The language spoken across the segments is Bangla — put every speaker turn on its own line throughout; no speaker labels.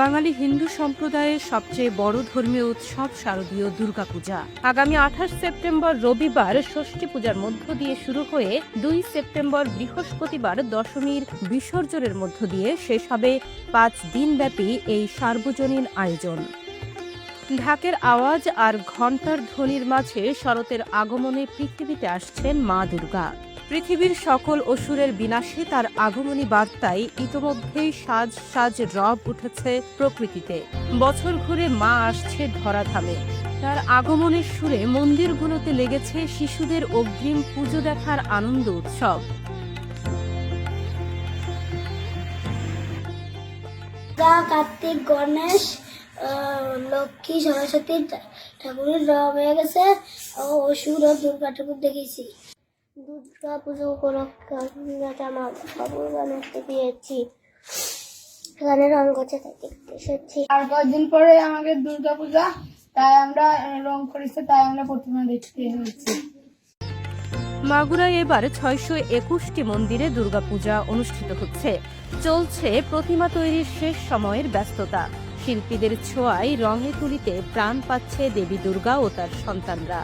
বাঙালি হিন্দু সম্প্রদায়ের সবচেয়ে বড় ধর্মীয় উৎসব শারদীয় দুর্গাপূজা। আগামী আঠাশ সেপ্টেম্বর রবিবার ষষ্ঠী পূজার মধ্য দিয়ে শুরু হয়ে দুই সেপ্টেম্বর বৃহস্পতিবার দশমীর বিসর্জনের মধ্য দিয়ে শেষ হবে পাঁচ দিনব্যাপী এই সার্বজনীন আয়োজন। ঢাকের আওয়াজ আর ঘণ্টার ধ্বনির মাঝে শরতের আগমনে পৃথিবীতে আসছেন মা দুর্গা। পৃথিবীর সকল অসুরের বিনাশে তার আগমনী বার্তায় ইতোমধ্যেই সাজ সাজ রব উঠেছে প্রকৃতিতে। বছর ঘুরে মা আসছে ধরাধামে। তার আগমনের সুরে মন্দিরগুলোতে লেগেছে শিশুদের অগ্রিম পুজো দেখার আনন্দ উৎসব।
কার্তিক, গণেশ লক্ষ্মী, সরস্বতী ঠাকুরের রব হয়ে গেছে। অসুর ও দুর্গা ঠাকুর দেখেছি দুর্গা পুজো উপলক্ষে বানাতে দিয়েছি এখানে রং করছে এসেছি
আর কয়েকদিন পরে দুর্গা পূজা, তাই আমরা রং তাই আমরা প্রতিমা দেখতে এসেছি।
মাগুরায় এবার ছয়শো একুশটি মন্দিরে দুর্গাপূজা অনুষ্ঠিত হচ্ছে। চলছে প্রতিমা তৈরির শেষ সময়ের ব্যস্ততা। শিল্পীদের ছোঁয়ায় রঙে তুলিতে প্রাণ পাচ্ছে দেবী দুর্গা ও তার সন্তানরা।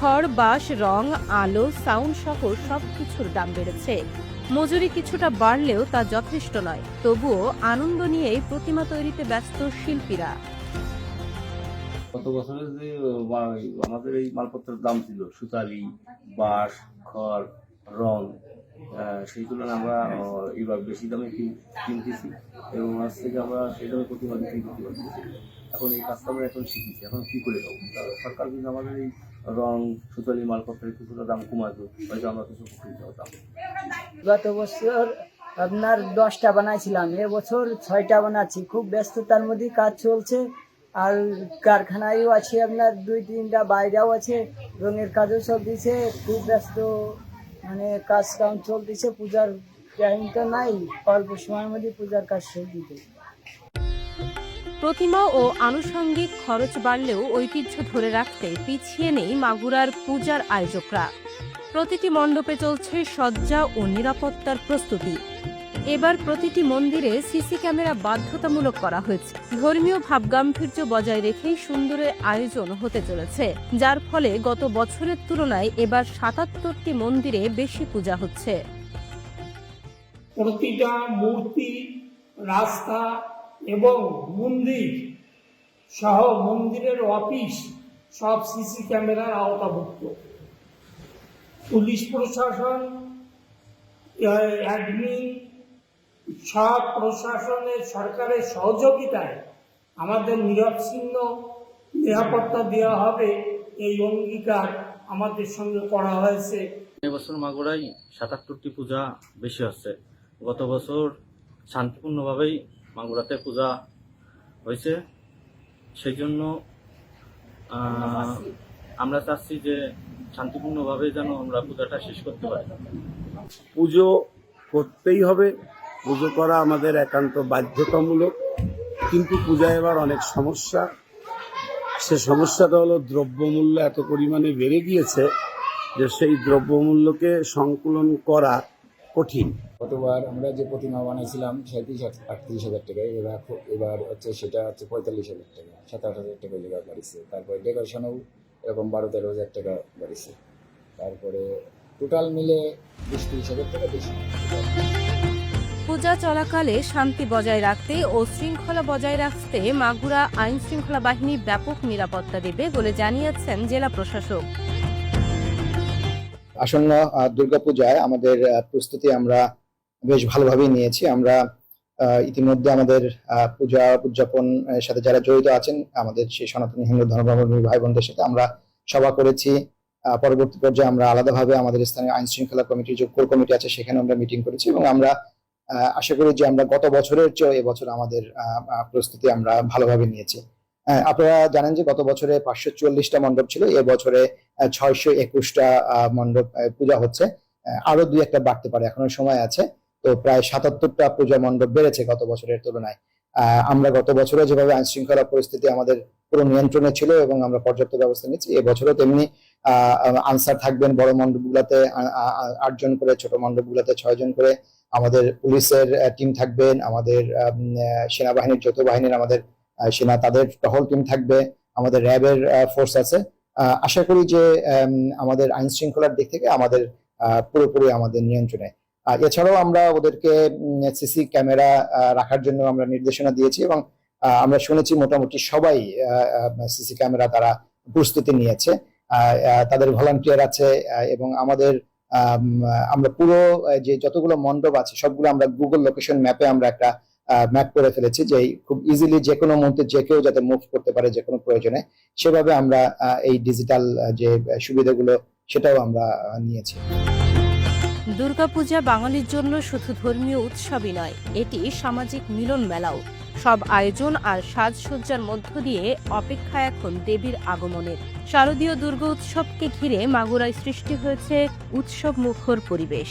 খড়, বাঁশ, রং, আলো সাউন্ড সহ সব কিছুর দাম বেড়েছে। মজুরি কিছুটা বাড়লেও তা যথেষ্ট নয়। তবুও আনন্দ নিয়েই প্রতিমা তৈরিতে ব্যস্ত শিল্পীরা।
গত বছরের যে আমাদের এই মালপত্রের দাম ছিল সুতালি, বাঁশ, খড়, রং সেই তুলনায় আমরা এবার বেশি দামে কিন- কিনতেছি এবং আজ থেকে আমরা সেই দামে প্রতিমা বিক্রি করতে পারতেছি এখন এই কাজটা আমরা এখন শিখেছি এখন কি করে দেবো সরকার কিন্তু আমাদের এই রং সুতালি মালপত্রের কিছুটা দাম কমাতো হয়তো আমরা কিছু উপকৃত হতাম
গত বছর আপনার দশটা বানাইছিলাম এবছর ছয়টা বানাচ্ছি খুব ব্যস্ততার মধ্যে কাজ চলছে। আর কারখানায়ও আছে আপনার দুই তিনটা বাইরেও আছে রঙের কাজও চলতেছে খুব ব্যস্ত মানে কাজ কাম চলতেছে, পূজার টাইমটা নাই, অল্প সময়ের মধ্যে পূজার কাজ শেষ দিতে।
প্রতিমা ও আনুষঙ্গিক খরচ বাড়লেও ঐতিহ্য ধরে রাখতে পিছিয়ে নেই মাগুরার পূজার আয়োজকরা। প্রতিটি মণ্ডপে চলছে সজ্জা ও নিরাপত্তার প্রস্তুতি। এবার প্রতিটি মন্দিরে সিসি ক্যামেরা বাধ্যতামূলক করা হয়েছে। ধর্মীয় ভাবগাম্ভীর্য বজায় রেখেই সুন্দরের আয়োজন হতে চলেছে, যার ফলে গত বছরের তুলনায় এবার সাতাত্তরটি মন্দিরে বেশি পূজা হচ্ছে।
প্রতিটা মূর্তি, রাস্তা এবং মন্দির সহ মন্দিরের অফিস সব সিসি ক্যামেরার আওতাভুক্ত। পুলিশ প্রশাসন অ্যাডমিন সব প্রশাসনের সরকারের সহযোগিতায় আমাদের নিরবচ্ছিন্ন নিরাপত্তা দেওয়া হবে। এই অঙ্গীকার আমাদের সঙ্গে করা হয়েছে।
এবছর মাগুরায় সাতাত্তরটি পূজা বেশি হচ্ছে। গত বছর শান্তিপূর্ণভাবেই মাগুরাতে পূজা হয়েছে। সেই জন্য আহ, আমরা চাচ্ছি যে শান্তিপূর্ণভাবে যেন আমরা পূজাটা শেষ করতে পারি।
পুজো করতেই হবে। পুজো করা আমাদের একান্ত বাধ্যতামূলক। কিন্তু পূজায় এবার অনেক সমস্যা। সে সমস্যাটা হলো দ্রব্যমূল্য এত পরিমাণে বেড়ে গিয়েছে যে সেই দ্রব্যমূল্যকে সংকুলন করা কঠিন।
গতবার আমরা যে প্রতিমা বানাইছিলাম সাঁত্রিশ আটত্রিশ হাজার টাকা এবার এবার হচ্ছে সেটা হচ্ছে পঁয়তাল্লিশ হাজার টাকা সাত আট হাজার টাকা জায়গা বাড়িছে তারপরে ডেকোরেশনও এরকম বারো তেরো হাজার টাকা বাড়িছে তারপরে টোটাল মিলে বিশ তিরিশ হাজার টাকা বেশি।
পূজা চলাকালে শান্তি বজায় রাখতে ও শৃঙ্খলা বজায় রাখতে মাগুরা আইন শৃঙ্খলা বাহিনী ব্যাপক নিরাপত্তা দেবে বলে জানিয়েছেন জেলা প্রশাসক।
আসন্ন দুর্গাপূজায় আমাদের প্রস্তুতি আমরা বেশ ভালোভাবেই নিয়েছি। আমরা ইতিমধ্যে আমাদের পূজা উদযাপন সাথে যারা জড়িত আছেন, আমাদের সেই সনাতনী হিন্দু ধর্মাবলম্বী ভাই বোনদের সাথে আমরা সভা করেছি। পরবর্তী পর্যায়ে আমরা আলাদাভাবে আমাদের স্থানীয় আইন শৃঙ্খলা কমিটির যে কোর কমিটি আছে সেখানে আমরা মিটিং করেছি এবং আমরা আশা করি যে আমরা গত বছরের চেয়েও এবছর আমাদের প্রস্তুতি আমরা ভালোভাবে নিয়েছি। আপনারা জানেন যে গত বছরে পাঁচশো চল্লিশটা মণ্ডপ ছিল, এবছরে ছয়শো একুশটা মণ্ডপ পূজা হচ্ছে। আরও দুই একটা বাড়তে পারে, এখনও সময় আছে। তো প্রায় সাতাত্তরটা পূজা মণ্ডপ বেড়েছে গত বছরের তুলনায়। আমরা গত বছরও যেভাবে আইন শৃঙ্খলা পরিস্থিতি আমাদের পুরো নিয়ন্ত্রণে ছিল এবং আমরা পর্যাপ্ত ব্যবস্থা নিচ্ছি এবছরও তেমনি আনসার থাকবেন বড় মণ্ডপগুলোতে আটজন করে ছোট মণ্ডপগুলোতে ছয়জন করে আমাদের পুলিশের টিম থাকবেন আমাদের সেনাবাহিনীর যৌথ বাহিনীর আমাদের সেনা তাদের টহল টিম থাকবে আমাদের র্যাবের ফোর্স আছে। আশা করি যে আম, আমাদের আইন শৃঙ্খলার দিক থেকে আমাদের পুরোপুরি আমাদের নিয়ন্ত্রণে। আর এছাড়াও আমরা ওদেরকে সিসি ক্যামেরা রাখার জন্য আমরা নির্দেশনা দিয়েছি এবং আমরা শুনেছি মোটামুটি সবাই সিসি ক্যামেরা তারা প্রস্তুতি নিয়েছে। তাদের ভলান্টিয়ার আছে এবং আমাদের আমরা পুরো যে যতগুলো মণ্ডপ আছে, সবগুলো আমরা গুগল লোকেশন ম্যাপে আমরা একটা ম্যাপ করে ফেলেছি যে খুব ইজিলি যে কোনো মুহূর্তে যে কেউ যাতে মুভ করতে পারে যে কোনো প্রয়োজনে, সেভাবে আমরা এই ডিজিটাল যে সুবিধাগুলো, সেটাও আমরা নিয়েছি।
দুর্গাপূজা বাঙালির জন্য শুধু ধর্মীয় উৎসবই নয়, এটি সামাজিক মিলন মেলাও। সব আয়োজন আর সাজসজ্জার মধ্য দিয়ে অপেক্ষা এখন দেবীর আগমনের। শারদীয় দুর্গা উৎসবকে ঘিরে মাগুরায় সৃষ্টি হয়েছে উৎসব মুখর পরিবেশ।